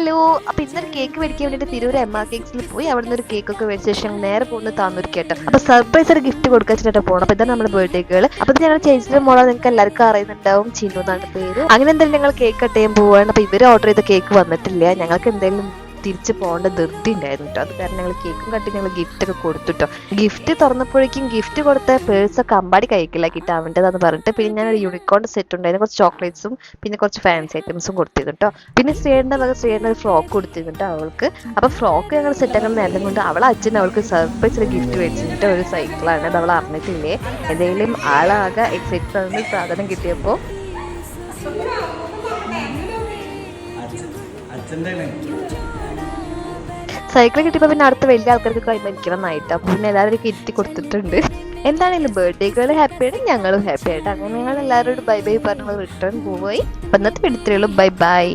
Hello അപ്പൊ ഇന്നൊരു cake മേടിക്കാൻ വേണ്ടിട്ട് തിരൂർ എം ആർ കേക്സിൽ പോയി. അവിടെ നിന്ന് ഒരു കേക്ക് ഒക്കെ മേടിച്ച ശേഷം നേരെ പോകുന്ന താന്നൂർ കേട്ടോ അപ്പൊ സർപ്രൈസ് ഒരു ഗിഫ്റ്റ് കൊടുക്കാൻ വെച്ചിട്ട് പോകണം അപ്പൊ ഇതാണ് നമ്മുടെ ബർത്ത്ഡേ കേൾ അപ്പൊ ഞങ്ങൾ ചേച്ചിയുടെ മോളെ നിങ്ങൾക്ക് എല്ലാവർക്കും അറിയുന്നുണ്ടാവും. ചിന്നു എന്നാണ് പേര്. അങ്ങനെ എന്തായാലും ഞങ്ങൾ കേക്ക് കട്ട് ചെയ്യാൻ പോവാണ്. അപ്പൊ ഇവർ ഓർഡർ ചെയ്ത കേക്ക് വന്നിട്ടില്ല. ഞങ്ങൾക്ക് എന്തായാലും തിരിച്ചു പോകേണ്ട ധൃതി ഉണ്ടായിരുന്നു കേട്ടോ അത് കാരണം ഞങ്ങൾ കേക്കും കട്ടി ഞങ്ങൾ ഗിഫ്റ്റ് ഒക്കെ കൊടുത്തുട്ടോ ഗിഫ്റ്റ് തുറന്നപ്പോഴേക്കും ഗിഫ്റ്റ് കൊടുത്ത പേഴ്സ് ഒക്കെ അമ്പാടി കഴിക്കില്ല അവന്റെതാന്ന് പറഞ്ഞിട്ട് പിന്നെ ഞാൻ ഒരു യൂണിക്കോൺ സെറ്റ് ഉണ്ടായിരുന്നു. കുറച്ച് ചോക്ലേറ്റ്സും പിന്നെ കുറച്ച് ഫാൻസി ഐറ്റംസും കൊടുത്തിരുന്നു കേട്ടോ പിന്നെ ശ്രീയുടെ വക ശ്രീയുടെ ഒരു ഫ്രോക്ക് കൊടുത്തിരുന്നു കേട്ടോ അവൾക്ക്. അപ്പോൾ ഫ്രോക്ക് ഞങ്ങൾ സെറ്റ് ആക്കുന്ന നേരം കൊണ്ട് അവളെ അച്ഛൻ അവൾക്ക് സർപ്രൈസ് ഒരു ഗിഫ്റ്റ് വെച്ചിട്ട് ഒരു സൈക്കിളാണ് അത് അവൾ അറിഞ്ഞിട്ടില്ലേ? എന്തെങ്കിലും ആളാകെ എക്സൈറ്റ് ആവുന്ന സാധനം കിട്ടിയപ്പോൾ അച്ഛന്റെ സൈക്കിൾ കിട്ടിയപ്പോൾ പിന്നെ അടുത്ത വലിയ ആൾക്കാർക്ക് കൈമരിക്കണം നൈറ്റ് അപ്പൊ പിന്നെ എല്ലാവരും ഇരുത്തി കൊടുത്തിട്ടുണ്ട്. എന്താണെങ്കിലും ഹാപ്പി ആയിട്ട് ഞങ്ങളും ഹാപ്പി ആയിട്ട്. അങ്ങനെ ഞങ്ങൾ എല്ലാവരോടും ബൈ ബൈ പറഞ്ഞ് റിട്ടേൺ പോയി അപ്പൊ ഇന്നത്തെ എടുത്തുള്ളൂ ബൈ ബൈ